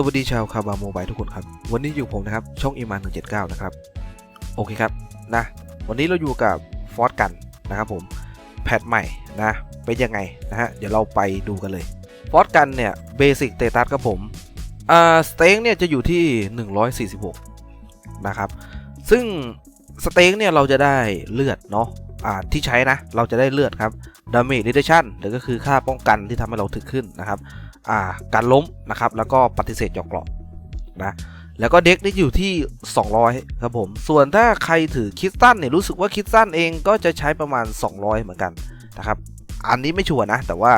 สวัสดีชาวคาบาโมบายทุกคนครับ วันนี้อยู่ผมนะครับ ช่องอีมาน179นะครับ โอเคครับนะวันนี้เราอยู่กับฟอร์กันนะครับผมแพทใหม่นะเป็นยังไงนะฮะเดี๋ยวเราไปดูกันเลยฟอร์กันเนี่ยเบสิกเตตัสครับผมอ่าสเต็งเนี่ยจะอยู่ที่ 146 นะครับ ซึ่งสเต็งเนี่ยเราจะได้เลือดเนาะอ่าที่ใช้นะเราจะได้เลือดครับดาเมจ r ิ d ชั่นหรือก็คือค่าป้องกันที่ทำให้เราถึกขึ้นนะครับ การล้มนะครับ แล้วก็ปฏิเสธหยอกเกราะนะแล้วก็เด็กนี่อยู่ที่ 200 ครับผม ส่วนถ้าใครถือคิดสั้นเนี่ยรู้สึกว่าคิดสั้นเองก็จะใช้ประมาณ 200 เหมือนกันนะครับ อันนี้ไม่ชัวร์นะ แต่ว่า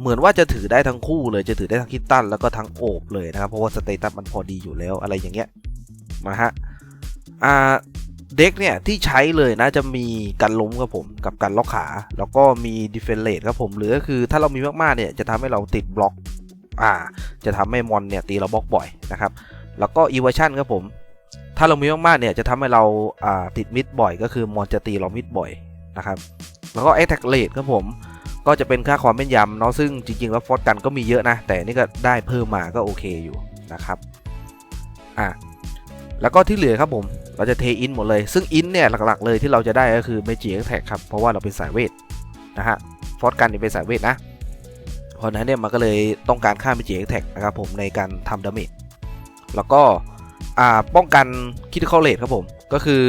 เหมือนว่าจะถือได้ทั้งคู่เลยจะถือได้ทั้งคิดตันแล้วก็ทั้งโอบเลยนะครับ เพราะว่าสเตตัสมันพอดีอยู่แล้วอะไรอย่างเงี้ยมาฮะอ่า เด็กเนี่ยที่ใช้เลยนะจะมีการล้มครับผมกับการล็อกขา แล้วก็มีดิเฟนเลตครับผมหรือก็คือถ้าเรามีมากๆเนี่ยจะทำให้เราติดบล็อกอ่า จะทำให้มอนเนี่ยตีเราบล็อกบ่อยนะครับแล้วก็อีเวชั่นครับผมถ้าเรามีมากๆเนี่ยจะทำให้เราอ่าติดมิดบ่อย ก็คือมอนจะตีเรามิดบ่อยนะครับแล้วก็ attack rate ครับผมก็จะเป็นค่าความแม่นยำเนาะซึ่งจริงๆแล้วฟอร์กันก็มีเยอะนะ แต่นี่ก็ได้เพิ่มมาก็โอเคอยู่นะครับอ่าแล้วก็ที่เหลือครับผม เราจะเทอินหมดเลย ซึ่งอินเนี่ยหลักๆเลยที่เราจะได้ก็คือเมจิแท็กครับ เพราะว่าเราเป็นสายเวทนะฮะ ฟอร์กันเป็นสายเวทนะ เพราะนั้นเนี่ยมันก็เลยต้องการค่าเมจิแท็กนะครับผมในการทำดาเมจ แล้วก็ป้องกันคิดเข้าเลทครับผม ก็คือ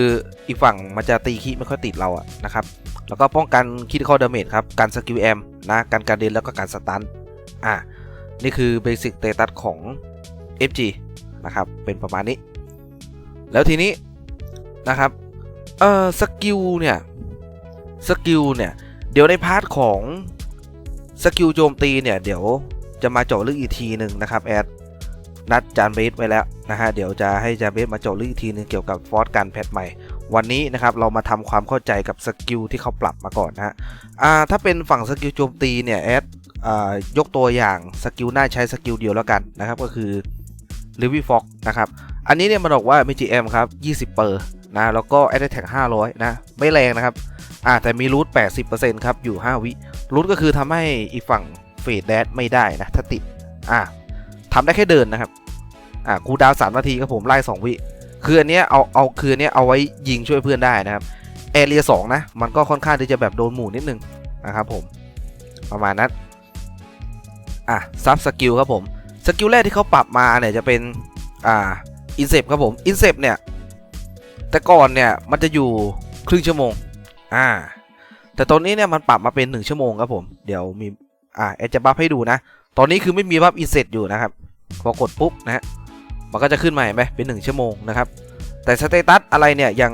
อีกฝั่งมันจะตีคีไม่ค่อยติดเราอะนะครับ แล้วก็ป้องกันคิดเข้าดาเมจครับ การสกิลแอมนะการการเดินแล้วก็การสตันอ่านี่คือเบสิกเตตัสของ FG นะครับ เป็นประมาณนี้ แล้วทีนี้ นะครับเอ่อสกิลเนี่ยสกิลเนี่ยเดี๋ยวในพาร์ทของสกิลโจมตีเนี่ยเดี๋ยวจะมาเจาะลึกอีกทีหนึ่งนะครับแอดนัดจานเบสไว้แล้วนะฮะเดี๋ยวจะให้จานเบสมาเจาะลึกอีกทีหนึ่งเกี่ยวกับฟอร์สการแพทใหม่ วันนี้นะครับเรามาทำความเข้าใจกับสกิลที่เขาปรับมาก่อนนะฮะอ่าถ้าเป็นฝั่งสกิลโจมตีเนี่ยแอดอ่ายกตัวอย่างสกิลหน้าใช้สกิลเดียวแล้วกันนะครับก็คือลิวิฟอกนะครับอันนี้เนี่ยมันบอกว่า MGM ครับ 20เปอร์ นะแล้วก็ a t t a c 500 นะ ไม่แรงนะครับอ่าแต่มีรูท80%ครับ อยู่ 5 วิรูทก็คือทำให้อีกฝั่งเฟดแดดไม่ได้นะถ้าติดอ่าทำได้แค่เดินนะครับอ่าคูดาวน์3นาทีครับผมไล่2 วิคืออันเนี้ยเอาเอาคืออันเนี้ยเอาไว้ยิงช่วยเพื่อนได้นะครับแอเรีย2นะ มันก็ค่อนข้างที่จะแบบโดนหมู่นิดนึงนะครับผมประมาณนั้นอะซับสกิลครับผมสกิลแรกที่เขาปรับมาเนี่ยจะเป็นอ่าอินเซปครับผมอินเซปเนี่ย แต่ก่อนเนี่ยมันจะอยู่ครึ่งชั่วโมง อ่า แต่ตอนนี้เนี่ยมันปรับมาเป็น1ชั่วโมงครับผม เดี๋ยวมี อ่าแอดจะบัฟให้ดูนะ ตอนนี้คือไม่มีบัฟอินเซตอยู่นะครับ พอกดปุ๊บนะฮะ มันก็จะขึ้นมาเห็นไหมเป็น1ชั่วโมงนะครับ แต่สเตตัสอะไรเนี่ยยัง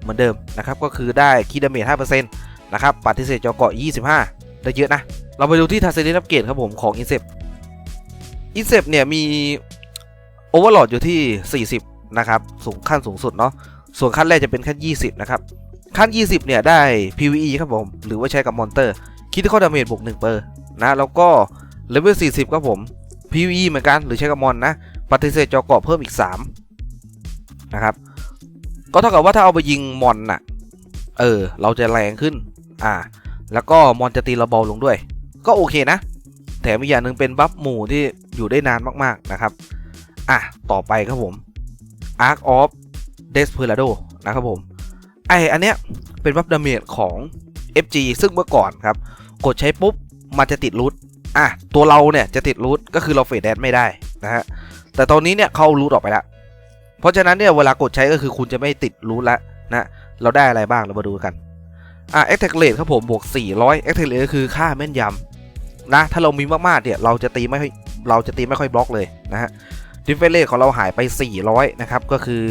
เหมือนเดิมนะครับ ก็คือได้คีดาเมจ5%นะครับ ปฏิเสธจอเกาะ25ได้เยอะนะ เราไปดูที่ทาเซนินับเกตครับผมของอินเซปอินเซปเนี่ยมีโอเวอร์โหลดอยู่ที่ 40 นะครับสูงขั้นสูงสุดเนาะส่วนขั้นแรกจะเป็นขั้น 20 นะครับ ขั้น 20 เนี่ยได้ PVE ครับผม หรือว่าใช้กับมอนเตอร์คิดที่ข้อดาเมจบวก1เปอร์นะแล้วก็เลเวล 40 ครับผม PVE เหมือนกันหรือใช้กับมอนนะปฏิเสธจอเกาะเพิ่มอีก 3 นะครับ ก็เท่ากับว่าถ้าเอาไปยิงมอนน่ะเออเราจะแรงขึ้นอ่าแล้วก็มอนจะตีเราเบาลงด้วย ก็โอเคนะ แถมอีกอย่างหนึ่งเป็นบัฟหมู่ที่อยู่ได้นานมากๆนะครับ อะ ต่อไปครับผม Arc of Desperado นะครับผม ไออันเนี้ยเป็นบัฟดาเมจของ FG ซึ่งเมื่อก่อนครับ กดใช้ปุ๊บ มันจะติดรูทอะ ตัวเราเนี่ยจะติดรูทก็คือเราเฟดแดนไม่ได้นะฮะ แต่ตอนนี้เนี่ยเขารูทออกไปแล้ว เพราะฉะนั้นเนี่ยเวลากดใช้ก็คือคุณจะไม่ติดรูทแล้วนะ เราได้อะไรบ้างเรามาดูกัน อะ Attack Rate ครับผมบวก 400 Attack Rate ก็คือค่าแม่นยำนะ ถ้าเรามีมากๆเนี่ยเราจะตีไม่ค่อยเราจะตีไม่ค่อยบล็อกเลยนะฮะ ดิฟเฟเลตของเราหายไป 400 นะครับ ก็คือ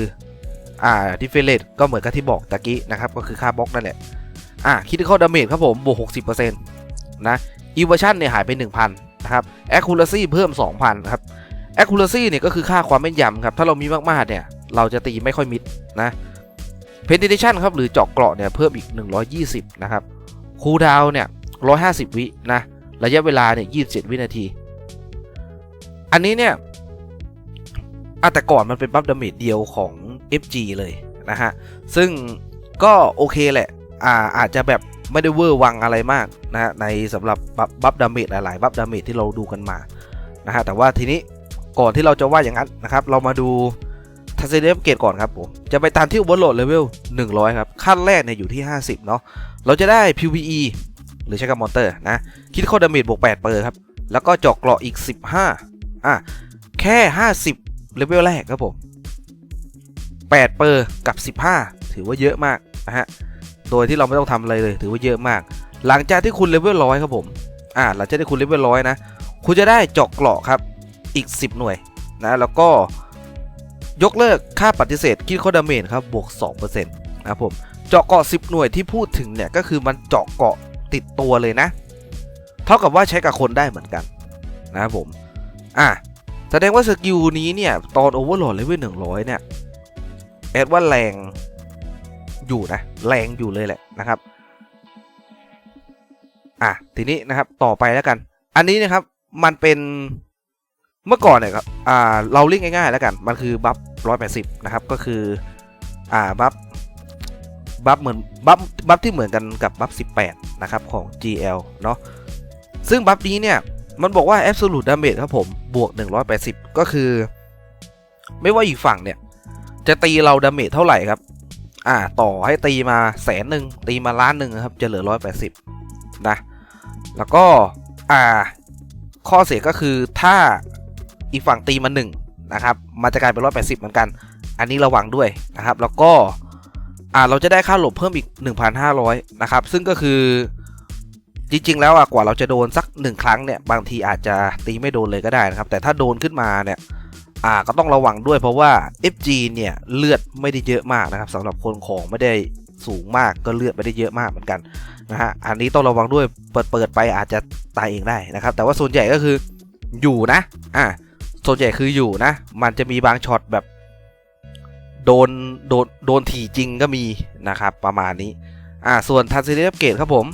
อ่าดิฟเฟเลตก็เหมือนกับที่บอกตะกี้นะครับ ก็คือค่าบล็อกนั่นแหละ อ่าคิดเข้าดาเมจครับผม บวก 60%นะอีเวอร์ชันเนี่ยหายไป 1,000 นะครับ accuracy เพิ่ม 2,000 ครับ accuracy เนี่ยก็คือค่าความแม่นยำครับ ถ้าเรามีมากๆเนี่ย เราจะตีไม่ค่อยมิดนะ penetration ครับหรือเจาะเกราะเนี่ยเพิ่มอีก 120 นะครับคูลดาวน์เนี่ย 150 วินะระยะเวลาเนี่ย 27 วินาที อันนี้เนี่ย อะแต่ก่อนมันเป็นบัฟดาเมจเดียวของ FG เลยนะฮะ ซึ่งก็โอเคแหละ อ่าอาจจะแบบไม่ได้เวอร์วังอะไรมากนะฮะในสำหรับบัฟบัฟดาเมจหลายๆบัฟดาเมจที่เราดูกันมานะฮะแต่ว่าทีนี้ก่อนที่เราจะว่าอย่างนั้นนะครับ เรามาดูทัศนียเกตก่อนครับผม จะไปตามที่อเวอร์โหลดเลเวล100 ครับ ขั้นแรกเนี่ยอยู่ที่ 50 เนาะเราจะได้ PVE หรือใช้กับมอนเตอร์นะ คิดข้อดาเมจบวก8เปอร์ครับ แล้วก็จาะเกราะอีก 15 อะ แค่ 50 เลเวลแรกครับผม8เปอร์กับ 15 ถือว่าเยอะมากนะฮะ โดยที่เราไม่ต้องทำอะไรเลย ถือว่าเยอะมาก หลังจากที่คุณเลเวลร้อยครับผม อ่า หลังจากที่คุณเลเวลร้อยนะ คุณจะได้เจาะเกราะครับอีก 10 หน่วยนะ แล้วก็ยกเลิกค่าปฏิเสธคิดข้อดาเมจครับ บวก 2%นะครับผม เจาะเกาะ 10 หน่วยที่พูดถึงเนี่ย ก็คือมันเจาะเกาะติดตัวเลยนะ เท่ากับว่าใช้กับคนได้เหมือนกันนะครับผม อะ แสดงว่าสกิลนี้เนี่ย ตอนโอเวอร์โหลดเลเวล100เนี่ย แอดว่าแรงอยู่นะ แรงอยู่เลยแหละนะครับ อะ ทีนี้นะครับต่อไปแล้วกัน อันนี้นะครับมันเป็นเมื่อก่อนเนี่ยครับอ่าเราเรียกง่ายๆแล้วกัน มันคือบัฟร้อยแปดสิบนะครับ ก็คืออ่าบัฟบัฟเหมือนบัฟบัฟที่เหมือนกันกับบัฟสิบแปดนะครับ ของ GL เนาะซึ่งบัฟนี้เนี่ย มันบอกว่า absolute damage ครับผม บวก 180 ก็คือ ไม่ว่าอีกฝั่งเนี่ย จะตีเราดาเมจเท่าไหร่ครับ อ่า ต่อให้ตีมาแสนหนึ่งตีมาล้านหนึ่งครับ จะเหลือ 180 นะ แล้วก็ อ่า ข้อเสียก็คือถ้าอีกฝั่งตีมา1นะครับ มันจะกลายเป็น 180 เหมือนกัน อันนี้ระวังด้วยนะครับ แล้วก็ อ่า เราจะได้ค่าหลบเพิ่มอีก 1,500 นะครับ ซึ่งก็คือ จริงๆ แล้วอะกว่าเราจะโดนสัก1ครั้งเนี่ยบางทีอาจจะตีไม่โดนเลยก็ได้นะครับ แต่ถ้าโดนขึ้นมาเนี่ยอ่าก็ต้องระวังด้วยเพราะว่า FG เนี่ยเลือดไม่ได้เยอะมากนะครับสำหรับคนของไม่ได้สูงมากก็เลือดไม่ได้เยอะมากเหมือนกันนะฮะอันนี้ต้องระวังด้วยเปิดเปิดไปอาจจะตายเองได้นะครับ แต่ว่าส่วนใหญ่ก็คืออยู่นะอ่าส่วนใหญ่คืออยู่นะ มันจะมีบางช็อตแบบโดนโดนโดนถี่จริงก็มีนะครับประมาณนี้อ่าส่วนทันซีเรียบเกตครับผม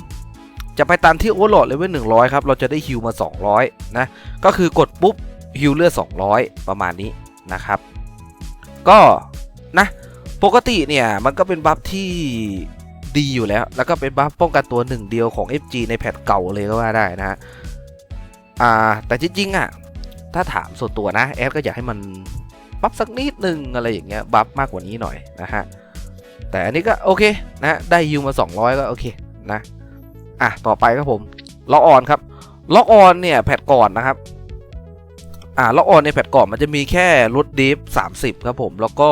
จะไปตามที่โอเวอร์โหลดเลเวล100 ครับ เราจะได้ฮิวมา 200 นะ ก็คือกดปุ๊บฮิวเลือด 200 ประมาณนี้นะครับ ก็นะปกติเนี่ย มันก็เป็นบัฟที่ดีอยู่แล้ว แล้วก็เป็นบัฟป้องกันตัวหนึ่งเดียวของ FG ในแพทเก่าเลยก็ว่าได้นะฮะอ่าแต่จริงๆอะถ้าถามส่วนตัวนะ แอดก็อยากให้มันบัฟสักนิดนึงอะไรอย่างเงี้ยบัฟมากกว่านี้หน่อยนะฮะแต่อันนี้ก็โอเคนะได้ฮิวมา 200 ก็โอเคนะ อะต่อไปครับผมล็อกออนครับล็อกออนเนี่ยแพทก่อนนะครับอ่าล็อกออนในแพทก่อนมันจะมีแค่ลดดิฟ30 ครับผม แล้วก็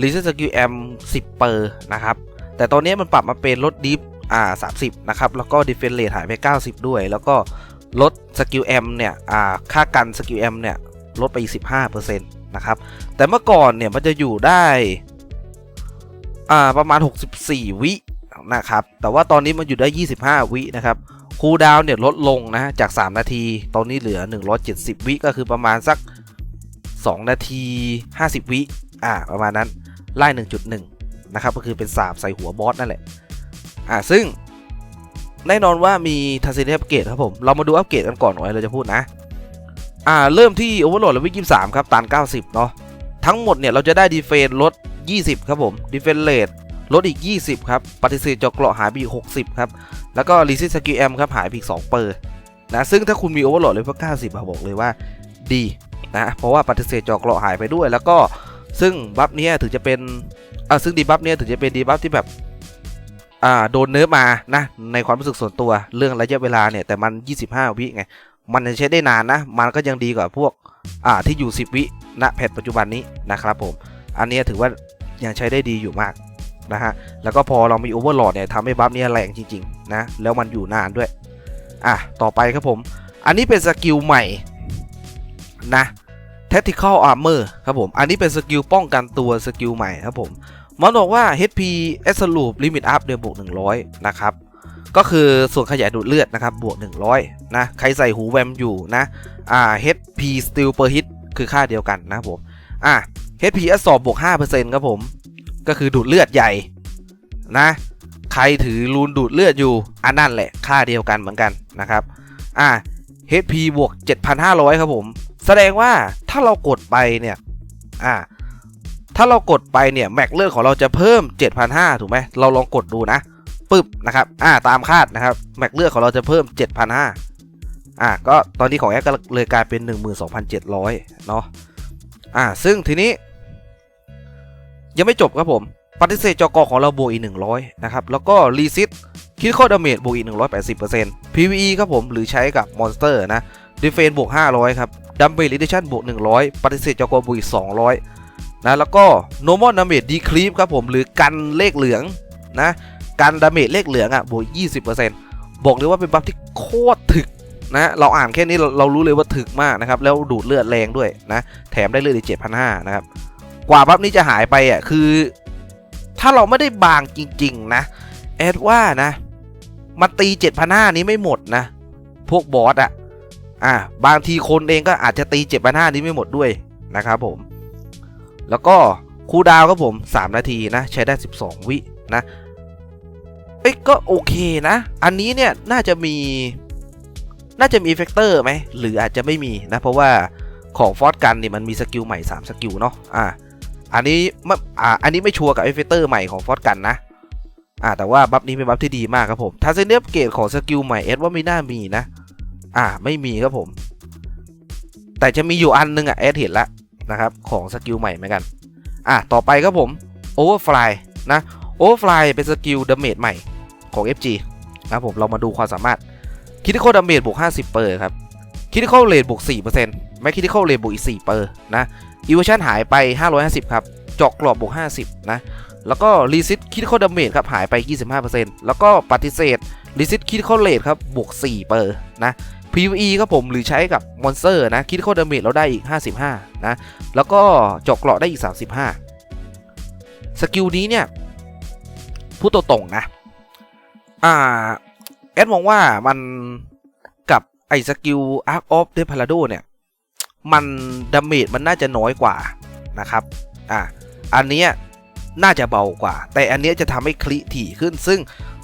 รีเซ็ตสกิลแอม10เปอร์นะครับ แต่ตอนนี้มันปรับมาเป็นลดดิฟอ่า30นะครับ แล้วก็ดิเฟนเลทหายไป 90 ด้วย แล้วก็ลดสกิลแอมเนี่ยอ่าค่ากันสกิลแอมเนี่ยลดไปอีก15%นะครับ แต่เมื่อก่อนเนี่ยมันจะอยู่ได้อ่าประมาณ 64 วิ นะครับ แต่ว่าตอนนี้มันอยู่ได้ 25 วินะครับคูลดาวน์เนี่ยลดลงนะจาก 3 นาที ตอนนี้เหลือ 170 วิก็คือประมาณสัก 2 นาที 50 วิอ่าประมาณนั้นไล่1.1 นะครับ ก็คือเป็นสาบใส่หัวบอสนั่นแหละอ่าซึ่งแน่นอนว่ามีทัศนียอัปเกรดครับผม เรามาดูอัปเกรดกันก่อนหน่อยเราจะพูดนะ อ่า เริ่มที่โอเวอร์โหลดเลเวล23ครับ ตัน90เนาะ ทั้งหมดเนี่ย เราจะได้ดีเฟนลด20ครับผม ดีเฟนเลท ลดอีก 20 ครับ ปฏิเสธจาะเกราะหายไปอีก 60 ครับ แล้วก็รีซิสกิลแอมครับ หายไปอีก 2 เปอร์นะ ซึ่งถ้าคุณมีโอเวอร์โหลดเลเวล90อะบอกเลยว่าดีนะ เพราะว่าปฏิเสธจาะเกราะหายไปด้วย แล้วก็ซึ่งบัฟเนี้ยถึงจะเป็นอ่าซึ่งดีบัฟเนี้ยถึงจะเป็นดีบัฟที่แบบอ่าโดนเนื้อมานะ ในความรู้สึกส่วนตัวเรื่องระยะเวลาเนี่ย แต่มัน 25 วิไง มันจะใช้ได้นานนะ มันก็ยังดีกว่าพวกอ่าที่อยู่ 10 วิณแพทปัจจุบันนี้นะครับผม อันนี้ถือว่ายังใช้ได้ดีอยู่มาก นะฮะ แล้วก็พอเรามีโอเวอร์โหลดเนี่ยทำให้บัฟเนี่ยแรงจริงๆนะ แล้วมันอยู่นานด้วย อะ ต่อไปครับผม อันนี้เป็นสกิลใหม่นะ Tactical Armor ครับผม อันนี้เป็นสกิลป้องกันตัวสกิลใหม่ครับผม มันบอกว่า HP Absolute Limit Up เดือนบวก100 นะครับ ก็คือส่วนขยายดูดเลือดนะครับ บวก 100 นะ ใครใส่หูแวมอยู่นะ อ่า HP Steel per hit คือค่าเดียวกันนะครับผม อะ HP Absorb บวก5%ครับผม ก็คือดูดเลือดใหญ่นะ ใครถือรูนดูดเลือดอยู่อันนั่นแหละค่าเดียวกันเหมือนกันนะครับ อะ HP บวก 7,500 ครับผม แสดงว่าถ้าเรากดไปเนี่ย อ่า ถ้าเรากดไปเนี่ย แม็กเลือดของเราจะเพิ่ม 7,500 ถูกไหม เราลองกดดูนะปึ๊บนะครับ อ่า ตามคาดนะครับ แม็กเลือดของเราจะเพิ่ม 7,500 อะก็ตอนนี้ของแอดก็เลยกลายเป็น 12,700 เนาะ อะซึ่งทีนี้ ยังไม่จบครับผมปฏิเสธจอกของเราบวกอีก 100 นะครับ แล้วก็รีซิตคิดข้อดาเมจบวกอีก 180% PVE ครับผม หรือใช้กับมอนสเตอร์นะดีเฟนบวก 500 ครับดัมเบลลิเดชันบวก 100 ปฏิเสธจอกบวกอีก 200 นะ แล้วก็ normal damage decrease ครับผม หรือกันเลขเหลืองนะ กันดาเมจเลขเหลืองอะบวก 20%บอกเลยว่าเป็นบัฟที่โคตรถึกนะ เราอ่านแค่นี้เราเรารู้เลยว่าถึกมากนะครับ แล้วดูดเลือดแรงด้วยนะ แถมได้เลือดอีก7,500นะครับ กว่าบัฟนี้จะหายไปอะคือ ถ้าเราไม่ได้บางจริง ๆ นะ แอดว่านะมาตี7,500นี้ไม่หมดนะ พวกบอสอะอะบางทีคนเองก็อาจจะตี7,500นี้ไม่หมดด้วยนะครับผม แล้วก็คูดาวน์ครับผม 3 นาทีนะ ใช้ได้ 12 วินะ เอ้ยก็โอเคนะ อันนี้เนี่ยน่าจะมี น่าจะมีเอฟเฟกเตอร์ไหม หรืออาจจะไม่มีนะ เพราะว่าของฟอสกันเนี่ยมันมีสกิลใหม่ 3 สกิลเนาะ อ่า อันนี้ไม่อ่าอันนี้ไม่ชัวร์กับเอฟเฟกเตอร์ใหม่ของฟอสกันนะอ่าแต่ว่าบัฟนี้เป็นบัฟที่ดีมากครับผมถ้าเซนเนฟเกตของสกิลใหม่เอสว่าไม่น่ามีนะ อ่าไม่มีครับผม แต่จะมีอยู่อันนึงอะเอสเห็นแล้วนะครับของสกิลใหม่เหมือนกัน อะต่อไปครับผม Overfly นะ Overfly เป็นสกิลดาเมจใหม่ของ FG นะครับผมเรามาดูความสามารถ Critical Damage บวก 50เปอร์ครับ Critical Rate บวก4% ไม่ Critical Rate บวกอีก4เปอร์นะ Evasion หายไป 550 ครับจาะกรอบบวก 50 นะ แล้วก็ Resist Critical Damage ครับหายไป 25%แล้วก็ปฏิเสธ Resist Critical Rate ครับบวก4เปอร์นะ PVE ครับผมหรือใช้กับมอนสเตอร์นะ Critical Damage เราได้อีก 55 นะ แล้วก็จาะเกราะได้อีก 35 สกิลนี้เนี่ยพูดตรงๆนะ อ่า แอดมองว่ามันกับไอ้สกิล Arc of the Parado เนี่ย มันดาเมจมันน่าจะน้อยกว่านะครับอ่าอันเนี้ยน่าจะเบากว่า แต่อันเนี้ยจะทำให้คลิถี่ขึ้น ซึ่ง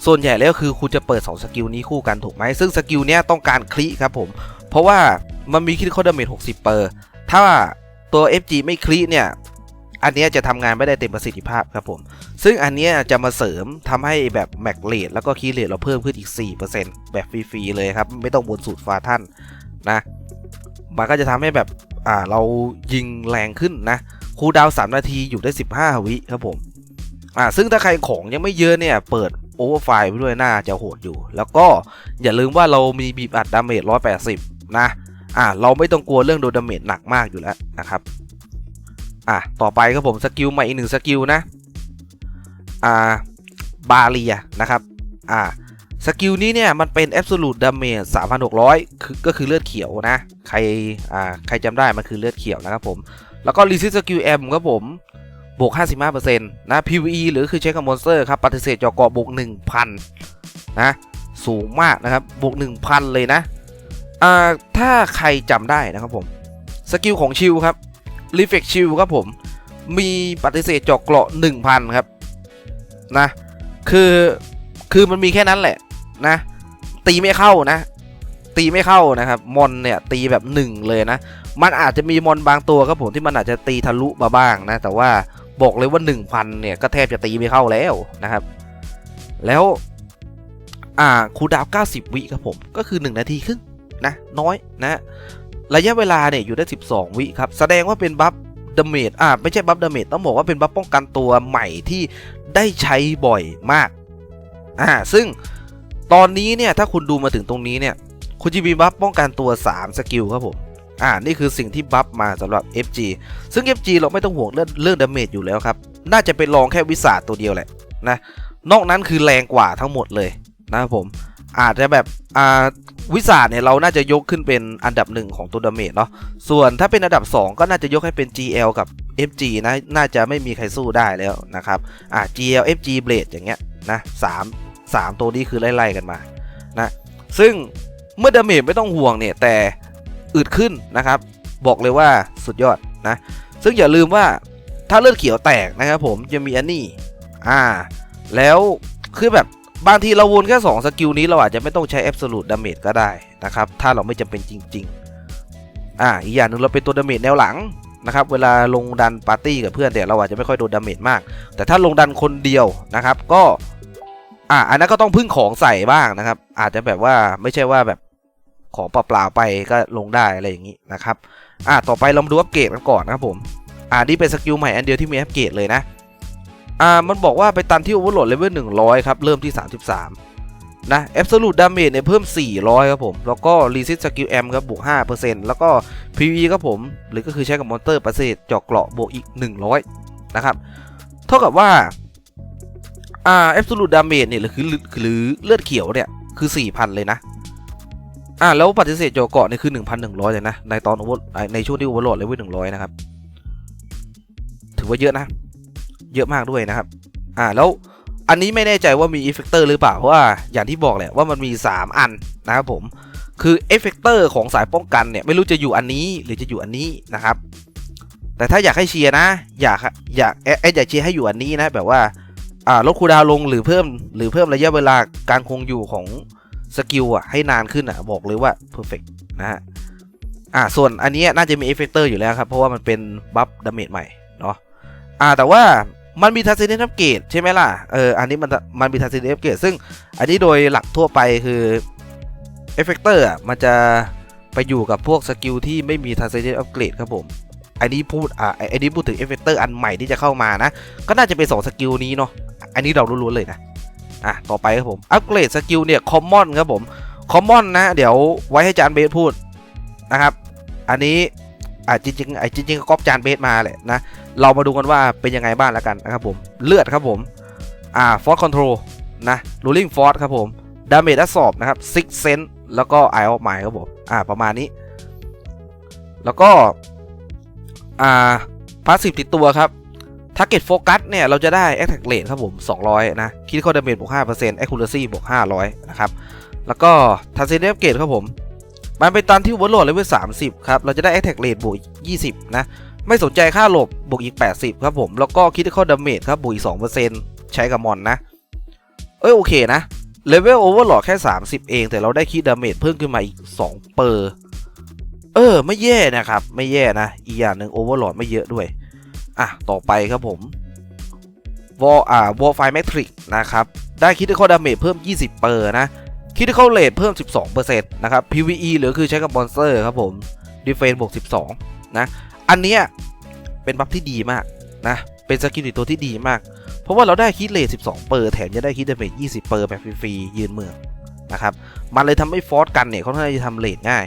ส่วนใหญ่แล้วคือคุณจะเปิด 2 สกิลนี้คู่กันถูกไหมซึ่งสกิลเนี้ยต้องการคลิครับผม เพราะว่ามันมีคิดข้อดาเมจ60 เปอร์ ถ้าตัว FG ไม่คลิเนี่ย อันนี้จะทำงานไม่ได้เต็มประสิทธิภาพครับผม ซึ่งอันนี้จะมาเสริมทำให้แบบแม็กเลดแล้วก็คีเลดเราเพิ่มขึ้นอีก 4%แบบฟรีๆเลยครับ ไม่ต้องบนสูตรฟาท่านนะ มันก็จะทำให้แบบอ่าเรายิงแรงขึ้นนะคูดาว 3 นาทีอยู่ได้ 15 วิครับผมอ่าซึ่งถ้าใครของยังไม่เยอะเนี่ย เปิดโอเวอร์ไฟไปด้วยน่าจะโหดอยู่ แล้วก็อย่าลืมว่าเรามีบีบอัดดาเมจ 180 นะอ่าเราไม่ต้องกลัวเรื่องโดนดาเมจหนักมากอยู่แล้วนะครับอะต่อไปครับผมสกิลใหม่อีกหนึ่งสกิลนะอ่าบาเรียนะครับอ่า สกิลนี้เนี่ยมันเป็น absolute damage 3,600คือก็คือเลือดเขียวนะ ใครอ่าใครจำได้มันคือเลือดเขียวนะครับผม แล้วก็ resist skill M ครับผมบวก 55%นะ PVE หรือคือใช้กับมอนสเตอร์ครับ ปฏิเสธจอกอบวก 1,000 นะ สูงมากนะครับ บวก 1,000 เลยนะอ่าถ้าใครจำได้นะครับผม สกิลของชิลครับรีเฟกชิลครับผม มีปฏิเสธเจาะเกราะ1,000 ครับ นะ คือคือมันมีแค่นั้นแหละ นะ ตีไม่เข้านะ ตีไม่เข้านะครับมอนเนี่ยตีแบบ1เลยนะ มันอาจจะมีมอนบางตัวครับผมที่มันอาจจะตีทะลุมาบ้างนะ แต่ว่าบอกเลยว่า1,000เนี่ยก็แทบจะตีไม่เข้าแล้วนะครับ แล้วอ่าคูดาว 90 วิครับผม ก็คือ 1 นาทีครึ่งนะ น้อยนะ ระยะเวลาเนี่ยอยู่ได้ 12 วิครับ แสดงว่าเป็นบัฟดาเมจอ่าไม่ใช่บัฟดาเมจต้องบอกว่าเป็นบัฟป้องกันตัวใหม่ที่ได้ใช้บ่อยมากอ่าซึ่ง ตอนนี้เนี่ยถ้าคุณดูมาถึงตรงนี้เนี่ย คุณจะมีบัฟป้องกันตัว 3 สกิลครับผม อ่า นี่คือสิ่งที่บัฟมาสำหรับ FG ซึ่ง FG เราไม่ต้องห่วงเรื่องเรื่องดาเมจอยู่แล้วครับ น่าจะเป็นรองแค่วิสาตัวเดียวแหละนะ นอกนั้นคือแรงกว่าทั้งหมดเลยนะครับผม อาจจะแบบอ่าวิสาเนี่ยเราน่าจะยกขึ้นเป็นอันดับหนึ่งของตัวดาเมจเนาะ ส่วนถ้าเป็นอันดับ 2 ก็น่าจะยกให้เป็น GL กับ FG นะ น่าจะไม่มีใครสู้ได้แล้วนะครับ อ่า GL FG Blade อย่างเงี้ยนะสาม สามตัวนี้คือไล่ๆกันมานะซึ่งเมื่อดาเมจไม่ต้องห่วงเนี่ยแต่อึดขึ้นนะครับ บอกเลยว่าสุดยอดนะซึ่งอย่าลืมว่าถ้าเลือดเขียวแตกนะครับผมจะมีอันนี้อ่า แล้วคือแบบบางทีเราวนแค่2สกิลนี้เราอาจจะไม่ต้องใช้ absolute damage ก็ได้นะครับ ถ้าเราไม่จำเป็นจริง ๆ อ่าอีกอย่างหนึ่งเราเป็นตัวดาเมจแนวหลังนะครับ เวลาลงดันปาร์ตี้กับเพื่อนแต่ยเราอาจจะไม่ค่อยโดนดาเมจมาก แต่ถ้าลงดันคนเดียวนะครับ ก็ อ่าอันนั้นก็ต้องพึ่งของใส่บ้างนะครับ อาจจะแบบว่าไม่ใช่ว่าแบบของเปล่าๆไปก็ลงได้อะไรอย่างนี้นะครับ อะต่อไปเรามาดูอัปเกรดกันก่อนนะครับผม อ่านี่เป็นสกิลใหม่อันเดียวที่มีอัปเกรดเลยนะ อ่ามันบอกว่าไปตันที่โอเวอร์โหลดเลเวล100 ครับ เริ่มที่ 33 นะ Absolute Damage เนี่ยเพิ่ม 400 ครับผม แล้วก็ Resist Skill M ครับบวก 5%แล้วก็ PVE ครับผม หรือก็คือใช้กับมอนเตอร์ประเสริฐเจาะเกราะบวกอีก 100 นะครับ เท่ากับว่า อ่า Absolute Damage เนี่ยหรือคือหรือเลือดเขียวเนี่ยคือ 4,000 เลยนะ อ่าแล้วปฏิเสธเจาะเกาะเนี่ยคือ 1,100 เลยนะ ในตอนโอเวอร์ในช่วงที่โอเวอร์โหลดเลเวล100 นะครับ ถือว่าเยอะนะ เยอะมากด้วยนะครับ อ่าแล้วอันนี้ไม่แน่ใจว่ามีเอฟเฟกเตอร์หรือเปล่า เพราะว่าอย่างที่บอกแหละว่ามันมี 3 อันนะครับผม คือเอฟเฟกเตอร์ของสายป้องกันเนี่ยไม่รู้จะอยู่อันนี้หรือจะอยู่อันนี้นะครับ แต่ถ้าอยากให้เชียร์นะ อยากอยากเอ๊ะอยากเชียร์ให้อยู่อันนี้นะแบบว่า อ่าลดคูดาวลงหรือเพิ่มหรือเพิ่มระยะเวลาการคงอยู่ของสกิลอะให้นานขึ้นอะบอกเลยว่าเพอร์เฟกนะฮะอ่าส่วนอันนี้น่าจะมีเอฟเฟกเตอร์อยู่แล้วครับ เพราะว่ามันเป็นบัฟดาเมจใหม่เนาะอ่าแต่ว่ามันมีทัศนียอัปเกรดใช่ไหมล่ะเอออันนี้มันมันมีทัศนียอัปเกรดซึ่งอันนี้โดยหลักทั่วไปคือเอฟเฟกเตอร์อะมันจะไปอยู่กับพวกสกิลที่ไม่มีทัศนียอัปเกรดครับผมอันนี้พูดอ่าอันนี้พูดถึงเอฟเฟกเตอร์อันใหม่ที่จะเข้ามานะ ก็น่าจะเป็นสองสกิลนี้เนาะ อันนี้เราล้วนๆเลยนะ อะ ต่อไปครับผม อัปเกรดสกิลเนี่ยคอมมอนครับผม คอมมอนนะ เดี๋ยวไว้ให้จานเบสพูดนะครับ อันนี้อ่าจริงๆไอ้จริงๆก็ก๊อปจานเบสมาแหละนะ เรามาดูกันว่าเป็นยังไงบ้างแล้วกันนะครับผม เลือดครับผม อ่าฟอร์ c คอนโทรลนะรูลิ่งฟอร์สครับผมดาเมจอัสอบนะครับซิกเซนแล้วก็ไอออฟไมครับผม อ่า ประมาณนี้ แล้วก็ อ่าพาสซีฟติดตัวครับ t a r g e t Focus เนี่ย เราจะได้ Attack Rate ครับผม 200 นะ Critical Damage บวก5% Accuracy บวก500 นะครับ แล้วก็ t a s i n e Upgrade ครับผม มันเป็นตันที่ Overload Level 30 ครับ เราจะได้ Attack Rate บวกอีก20 นะ ไม่สนใจค่าหลบบวกอีก 80 ครับผม แล้วก็ Critical Damage ครับบวกอีก 2%ใช้กับมอนนะ เอ้ยโอเคนะ Level Overload แค่ 30 เอง แต่เราได้คิดดาเมจเพิ่มขึ้นมาอีก 2 เปอร์ เออ ไม่แย่นะครับ ไม่แย่นะ อีกอย่างหนึ่ง Overload ไม่เยอะด้วย อะต่อไปครับผมวอลอ่าวอลไฟแมทริกนะครับ ได้คิดที่ข้อดาเมจเพิ่ม 20 เปอร์นะคิดที่ข้าเลทเพิ่ม 12%นะครับ PVE หรือคือใช้กับมอนสเตอร์ครับผม Defense บวก12 นะ อันเนี้ยเป็นบัฟที่ดีมากนะ เป็นสกิลตัวที่ดีมาก เพราะว่าเราได้คิดเลท12 เปอร์แถมยังได้คิดดาเมจ20 เปอร์แบบฟรีๆยืนเมืองนะครับ มันเลยทำให้ฟอร์สกันเนี่ยเขาค่อนข้าจะทำเลทง่าย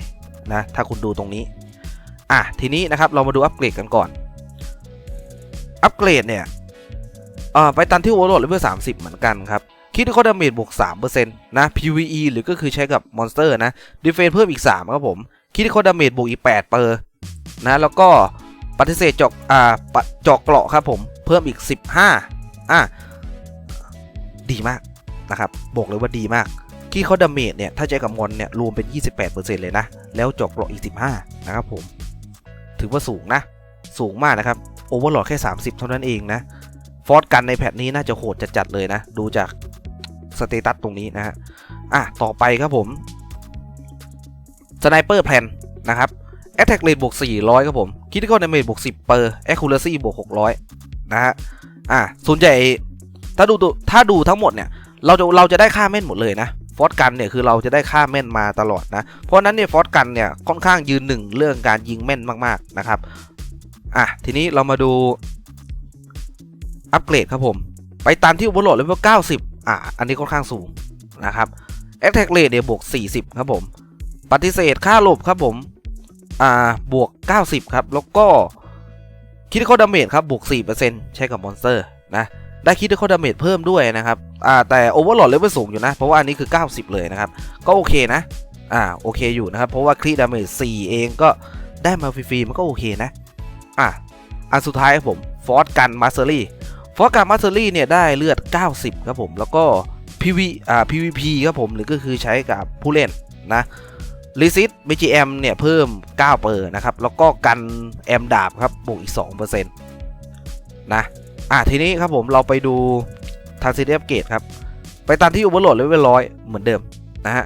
นะ ถ้าคุณดูตรงนี้ อะ ทีนี้นะครับ เรามาดูอัปเกรดกันก่อน อัปเกรดเนี่ยไปตันที่โอเวอร์โหลดเลเวล30 เหมือนกันครับ คิดที่เขาดาเมจบวก3%นะ PVE หรือก็คือใช้กับมอนสเตอร์นะดีเฟนเพิ่มอีก 3 ครับผม คิดที่เขาดาเมจบวกอีก8เปอร์นะแล้วก็ปฏิเสธจอกอ่าปะจอกเกราะครับผมเพิ่มอีก 15อะดีมากนะครับบอกเลยว่าดีมากคิดเขาดาเมจเนี่ยถ้าใช้กับมอนเนี่ยรวมเป็น 28%เลยนะ แล้วจอกเกราะอีก 15 นะครับผม ถือว่าสูงนะ สูงมากนะครับ โอเวอร์โหลดแค่ 30 เท่านั้นเองนะ ฟอร์สกันในแพทนี้น่าจะโหดจัดๆเลยนะ ดูจากสเตตัสตรงนี้นะฮะ อะ ต่อไปครับผม สไนเปอร์แพนนะครับ Attack Rate บวก 400 ครับผม Critical Damage บวก 10 เปอร์ Accuracy บวก 600 นะฮะ อะส่วนใหญ่ถ้าดูถ้าดูทั้งหมดเนี่ย เราจะเราจะได้ค่าแม่นหมดเลยนะ ฟอร์สกันเนี่ยคือเราจะได้ค่าแม่นมาตลอดนะ เพราะนั้นเนี่ยฟอร์สกันเนี่ยค่อนข้างยืนหนึ่งเรื่องการยิงแม่นมากๆนะครับ อะทีนี้เรามาดูอัปเกรดครับผม ไปตามที่อุบลโหลดเลเวล90 อะอันนี้ค่อนข้างสูงนะครับ Attack Rate เนี่ยบวก 40 ครับผม ปฏิเสธค่าหลบครับผม อ่า บวก 90 ครับ แล้วก็คิดที่เขาดาเมจครับ บวก 4%ใช้กับมอนสเตอร์นะ ได้คิดที่เขาดาเมจเพิ่มด้วยนะครับ อ่า แต่โอเวอร์โหลดเลเวลสูงอยู่นะ เพราะว่าอันนี้คือ 90 เลยนะครับ ก็โอเคนะ อ่า โอเคอยู่นะครับ เพราะว่าคลิดาเมจ4เองก็ได้มาฟรีๆ มันก็โอเคนะ อะอันสุดท้ายครับผมฟอร์สกันมาสเตอรี่ฟอร์สกันมาสเตอรี่เนี่ยได้เลือด 90 ครับผม แล้วก็ PV อ่า PVP ครับผมหรือก็คือใช้กับผู้เล่นนะรีซิต BGM เนี่ยเพิ่ม 9 เปอร์นะครับ แล้วก็กันแอมดาบครับบวกอีก 2%นะอะทีนี้ครับผมเราไปดูทางซีเรียเกตครับ ไปตามที่ Overload เลเวลร้อยเหมือนเดิมนะฮะ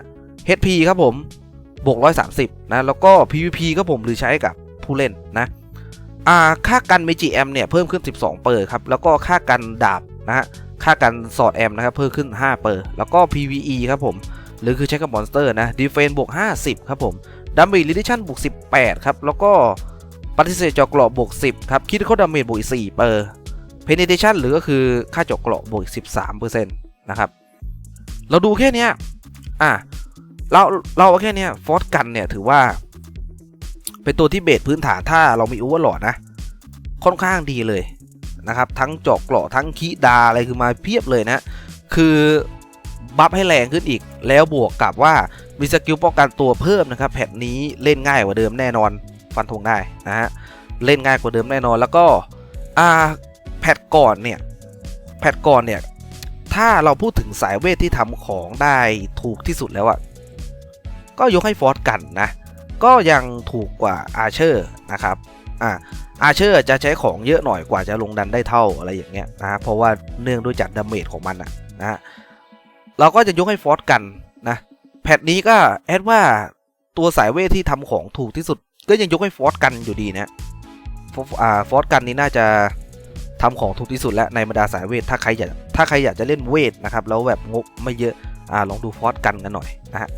HP ครับผมบวก 130 นะ แล้วก็ PVP ครับผมหรือใช้กับผู้เล่นนะ อ่าค่ากัน BGM เนี่ยเพิ่มขึ้น 12 เปอร์ครับ แล้วก็ค่ากันดาบนะฮะ ค่ากันสอดแอมนะครับเพิ่มขึ้น 5 เปอร์ แล้วก็ PVE ครับผม หรือคือใช้กับมอนสเตอร์นะดีเฟนบวก 50 ครับผมดาเมจลิดิชันบวก 18 ครับ แล้วก็ปฏิเสธจอกเกราะบวก 10 ครับ คิดเขาดาเมจบวกอีก4เปอร์เพนเดชันหรือก็คือค่าจาะเกราะบวกอีก13%นต์นะครับ เราดูแค่เนี้ยอะเราเราเอาแค่เนี้ยฟอสกันเนี่ยถือว่า เป็นตัวที่เบสพื้นฐานถ้าเรามีโอเวอร์โหลดนะ ค่อนข้างดีเลยนะครับ ทั้งเจาะเกราะทั้งคีดาอะไรคือมาเพียบเลยนะ คือบัฟให้แรงขึ้นอีก แล้วบวกกับว่ามีสกิลป้องกันตัวเพิ่มนะครับแพทนี้เล่นง่ายกว่าเดิมแน่นอนฟันธงได้นะฮะเล่นง่ายกว่าเดิมแน่นอนแล้วก็อ่าแพทก่อนเนี่ยแพทก่อนเนี่ยถ้าเราพูดถึงสายเวทที่ทำของได้ถูกที่สุดแล้วอะก็ยกให้ฟอสกันนะ ก็ยังถูกกว่าอาเชอร์นะครับอ่าอาเชอร์จะใช้ของเยอะหน่อยกว่าจะลงดันได้เท่าอะไรอย่างเงี้ยนะฮะเพราะว่าเนื่องด้วยจากดาเมจของมันอะนะฮะเราก็จะยกให้ฟอสกันนะแพทนี้ก็แอดว่าตัวสายเวทที่ทำของถูกที่สุด ก็ยังยกให้ฟอสกันอยู่ดีนะฟออ่าฟอสกันนี่น่าจะทำของถูกที่สุดแล้วในบรรดาสายเวทถ้าใครอยากถ้าใครอยากจะเล่นเวทนะครับแล้วแบบงบไม่เยอะอ่าลองดูฟอสกันกันหน่อยนะฮะ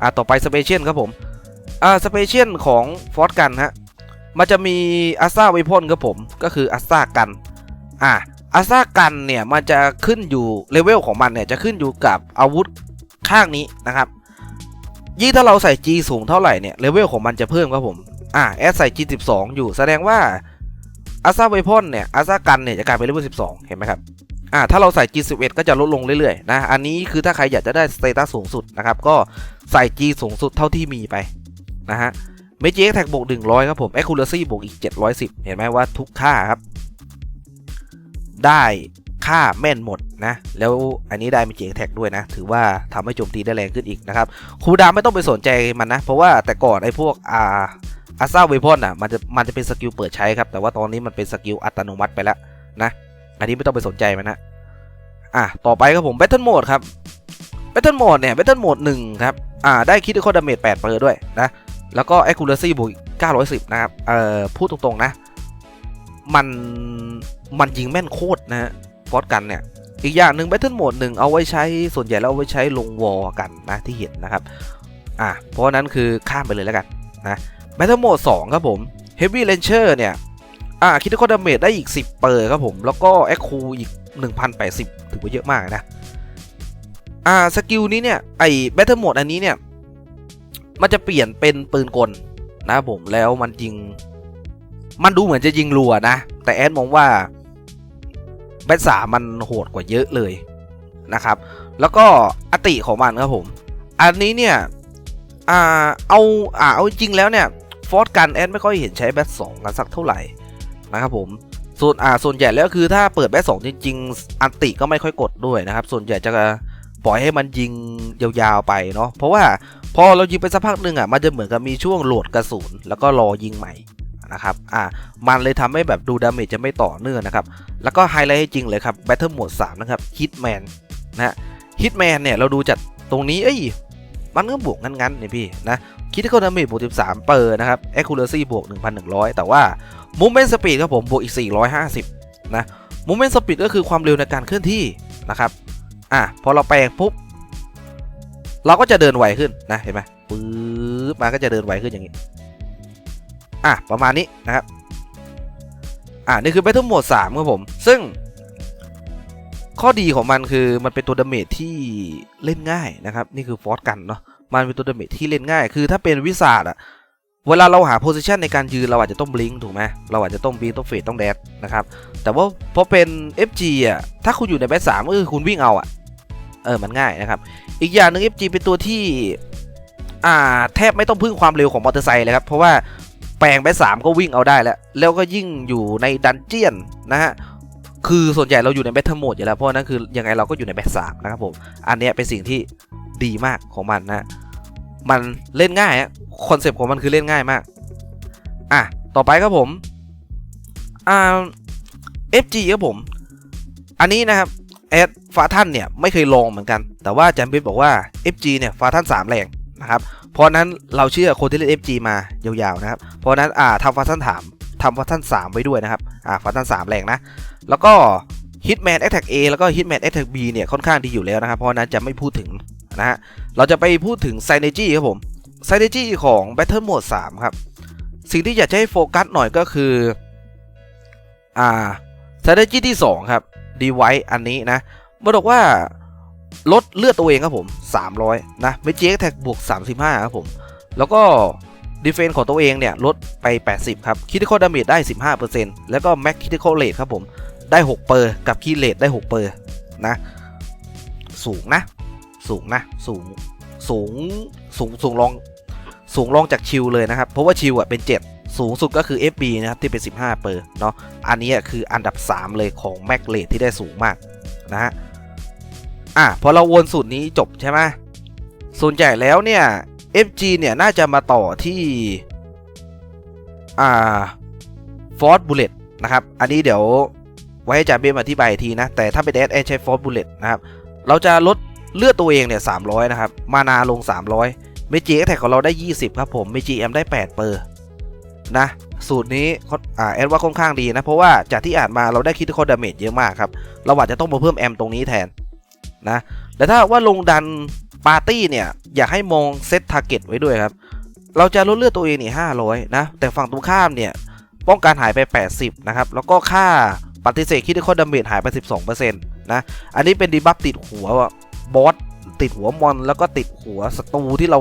อ่าต่อไปสเปเชียลครับผม อ่าสเปเชียลของฟอสกันฮะมันจะมีอัสซาไวพอนครับผมก็คืออัสซากันอ่าอัสซากันเนี่ยมันจะขึ้นอยู่เลเวลของมันเนี่ยจะขึ้นอยู่กับอาวุธข้างนี้นะครับยิ่งถ้าเราใส่ G สูงเท่าไหร่เนี่ยเลเวลของมันจะเพิ่มครับผมอ่าแอดใส่ G 12 อยู่แสดงว่าอาซาเวพอนเนี่ยอาซากันเนี่ยจะกลายเป็นเลเวล12 เห็นไหมครับอ่าถ้าเราใส่ G 11ก็จะลดลงเรื่อยๆนะอันนี้คือถ้าใครอยากจะได้สเตตัสสูงสุดนะครับก็ใส่ G สูงสุดเท่าที่มีไป นะฮะเมจิเอ็กแท็กบวก100 ครับผม Accuracy บวกอีก 710 เห็นไหมว่าทุกค่าครับ ได้ค่าแม่นหมดนะ แล้วอันนี้ได้เมจิเอ็กแท็กด้วยนะ ถือว่าทำให้โจมตีได้แรงขึ้นอีกนะครับคูดาวน์ไม่ต้องไปสนใจมันนะ เพราะว่าแต่ก่อนไอ้พวกอาอาซาเวพอนอะมันจะมันจะเป็นสกิลเปิดใช้ครับ แต่ว่าตอนนี้มันเป็นสกิลอัตโนมัติไปแล้วนะ อันนี้ไม่ต้องไปสนใจมันนะอะต่อไปครับผม Battle Mode ครับ Battle Mode เนี่ย Battle Mode 1ครับอ่าได้คิดด้วยข้อดาเมจ8เปอร์ด้วยนะ แล้วก็ Accuracy บวก910 นะครับ เอ่อ พูดตรงๆนะ มัน มันยิงแม่นโคตรนะฮะฟอสกันเนี่ย อีกอย่างหนึ่ง Battle Mode 1 เอาไว้ใช้ ส่วนใหญ่แล้วเอาไว้ใช้ลงวอลกันนะที่เห็นนะครับ อะ เพราะนั้นคือข้ามไปเลยแล้วกันนะ Battle Mode 2 ครับผม Heavy Ranger เนี่ย อ่าคิดว่าดาเมจได้อีก 10 เปอร์ครับผม แล้วก็แอคคูอีก 1080 ถือว่าเยอะมากนะ อ่า สกิลนี้เนี่ย ไอ้ Battle Mode อันนี้เนี่ย มันจะเปลี่ยนเป็นปืนกลนะครับผมแล้วมันยิง มันดูเหมือนจะยิงรัวนะ แต่แอดมองว่าแบทสามันโหดกว่าเยอะเลยนะครับ แล้วก็อติของมันครับผม อันนี้เนี่ยอ่าเอาอ่าเอาจริงแล้วเนี่ยฟอร์สกันแอดไม่ค่อยเห็นใช้แบทสองกันสักเท่าไหร่นะครับผมส่วนอ่าส่วนใหญ่แล้วคือถ้าเปิดแบทสองจริง ๆ อันติก็ไม่ค่อยกดด้วยนะครับ ส่วนใหญ่จะ ปล่อยให้มันยิงยาวๆไปเนาะเพราะว่าพอเรายิงไปสักพักหนึ่งอะมันจะเหมือนกับมีช่วงโหลดกระสุนแล้วก็รอยิงใหม่นะครับอ่ามันเลยทำให้แบบดูดาเมจจะไม่ต่อเนื่องนะครับ แล้วก็ไฮไลท์ให้จริงเลยครับ Battle Mode 3นะครับ Hitman นะฮะ Hitman เนี่ยเราดูจากตรงนี้เอ้ยมันก็บวกงั้นๆเนี่ยพี่นะคิดที่เขาดาเมจบวก13 เปอร์นะครับ Accuracy บวก 1,100 แต่ว่า Movement Speed ครับผมบวกอีก 450 นะ Movement Speed ก็คือความเร็วในการเคลื่อนที่นะครับ อะพอเราแปลงปุ๊บเราก็จะเดินไวขึ้นนะเห็นไหมปื๊บมาก็จะเดินไวขึ้นอย่างนี้อะประมาณนี้นะครับอ่านี่คือ Battle Mode 3ครับผม ซึ่ง ข้อดีของมันคือมันเป็นตัวดาเมจที่เล่นง่ายนะครับ นี่คือฟอร์สกันเนาะมันเป็นตัวดาเมจที่เล่นง่าย คือถ้าเป็นวิสาดอะเวลาเราหาโพซิชันในการยืนเราอาจจะต้องบลิงถูกไหมเราอาจจะต้องบลิงต้องเฟดต้องแดดนะครับ แต่ว่าพอเป็น FG อะถ้าคุณอยู่ในแบทสามก็คือคุณวิ่งเอาอะ เออมันง่ายนะครับ อีกอย่างหนึ่ง FG เป็นตัวที่ อ่า แทบไม่ต้องพึ่งความเร็วของมอเตอร์ไซค์เลยครับ เพราะว่าแปลงแบทสามก็วิ่งเอาได้แล้ว แล้วก็ยิ่งอยู่ในดันเจียนนะฮะ คือส่วนใหญ่เราอยู่ในแบทเทิลโหมดอยู่แล้ว เพราะนั้นคือยังไงเราก็อยู่ในแบทสามนะครับผม อันนี้เป็นสิ่งที่ดีมากของมันนะ มันเล่นง่ายคอนเซปต์ของมันคือเล่นง่ายมาก อะ ต่อไปครับผม อ่า FG ครับผม อันนี้นะครับ แอดฟาทันเนี่ยไม่เคยลองเหมือนกัน แต่ว่าแจมบิสบอกว่า FG เนี่ยฟาทัน3 แรงนะครับ เพราะนั้นเราเชื่อคนที่เล่น FG มายาวๆนะครับ เพราะนั้นอ่าทำฟาทันถามทำฟาทัน3 ไว้ด้วยนะครับอ่าฟาทัน3 แรงนะ แล้วก็ Hitman Attack A แล้วก็ Hitman Attack B เนี่ยค่อนข้างดีอยู่แล้วนะครับ เพราะนั้นจะไม่พูดถึงนะฮะ เราจะไปพูดถึง Synergy ครับผม Synergy ของ Battle Mode 3 ครับ สิ่งที่อยากจะให้โฟกัสหน่อยก็คือ อ่า Synergy ที่ 2 ครับ Device อันนี้นะมันบอกว่าลดเลือดตัวเองครับผม 300 นะ Magic Attack บวก 35 ครับผม แล้วก็ Defense ของตัวเองเนี่ย ลดไป 80 ครับ Critical Damage ได้ 15%แล้วก็ Max Critical Rate ครับผม ได้ 6 เปอร์ กับ Key Rate ได้ 6 เปอร์นะ สูงนะ สูงนะ สูง สูง สูง สูงรอง สูงรองจากชิลเลยนะครับ เพราะว่าชิลอะเป็น 7 สูงสุดก็คือ FB นะครับที่เป็น 15 เปอร์เนาะอันนี้คืออันดับ 3 เลยของ Max Rate ที่ได้สูงมากนะฮะอะพอเราวนสูตรนี้จบใช่ไหมส่วนใหญ่แล้วเนี่ย FG เนี่ยน่าจะมาต่อที่อ่า Force Bullet นะครับ อันนี้เดี๋ยวไว้ให้จ่าเบมอธิบายทีนะ แต่ถ้าเป็นแอดแอดใช้ Force Bullet นะครับ เราจะลดเลือดตัวเองเนี่ย300นะครับ มานาลง 300เมจิแท็กของเราได้ 20 ครับผมเมจิแอมได้8เปอร์ นะสูตรนี้อ่าแอดว่าค่อนข้างดีนะ เพราะว่าจากที่อ่านมาเราได้คิดคอดาเมจเยอะมากครับ เราอาจจะต้องมาเพิ่มแอมตรงนี้แทนนะแต่ถ้าว่าลงดันปาร์ตี้เนี่ย อยากให้มองเซตทาร์เก็ตไว้ด้วยครับ เราจะลดเลือดตัวเองนี่500นะ แต่ฝั่งตรงข้ามเนี่ย ป้องกันหายไป 80 นะครับ แล้วก็ค่าปฏิเสธคิดคอดาเมจหายไป 12%นะอันนี้เป็นดีบัฟติดหัวบอสติดหัวมอน แล้วก็ติดหัวศัตรูที่เรา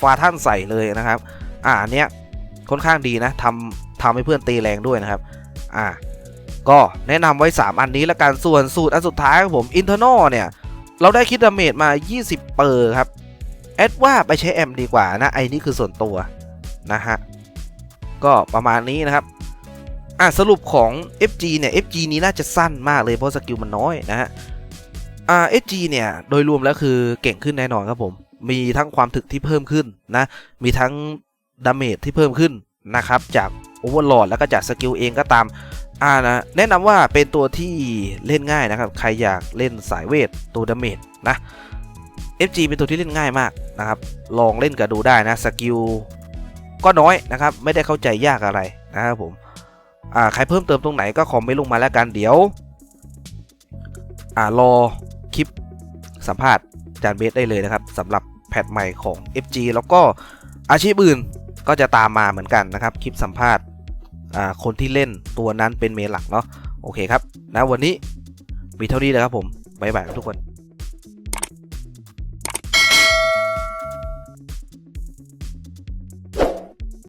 ฟาท่านใส่เลยนะครับ อ่าเนี้ย ค่อนข้างดีนะทำทำให้เพื่อนตีแรงด้วยนะครับ อ่า ก็แนะนำไว้ 3 อันนี้ละกันส่วนสูตรอันสุดท้ายของผม internal เนี่ย เราได้คิดดาเมจมา 20 เปอร์ครับ แอดว่าไปใช้แอมดีกว่านะ ไอ้นี่คือส่วนตัว นะฮะ ก็ประมาณนี้นะครับ อะสรุปของ FG เนี่ย FG นี้น่าจะสั้นมากเลยเพราะสกิลมันน้อยนะฮะอ่า SG เนี่ยโดยรวมแล้วคือเก่งขึ้นแน่นอนครับผมมีทั้งความถึกที่เพิ่มขึ้นนะ มีทั้ง ดาเมจที่เพิ่มขึ้นนะครับจากโอเวอร์ลอดแล้วก็จากสกิลเองก็ตามอ่านะแนะนำว่าเป็นตัวที่เล่นง่ายนะครับ ใครอยากเล่นสายเวทตัวดาเมจนะ FG เป็นตัวที่เล่นง่ายมากนะครับ ลองเล่นกันดูได้นะสกิลก็น้อยนะครับ ไม่ได้เข้าใจยากอะไรนะครับผมอ่าใครเพิ่มเติมตรงไหนก็คอมเมนต์ลงมาแล้วกันเดี๋ยวอ่ารอคลิปสัมภาษณ์จานเบสได้เลยนะครับสำหรับแพทใหม่ของ FG แล้วก็อาชีพอื่น ก็จะตามมาเหมือนกันนะครับ คลิปสัมภาษณ์คนที่เล่นตัวนั้นเป็นเมนหลักเนาะโอเคครับนะวันนี้มีเท่านี้เลยครับผมบ๊ายบายทุกคน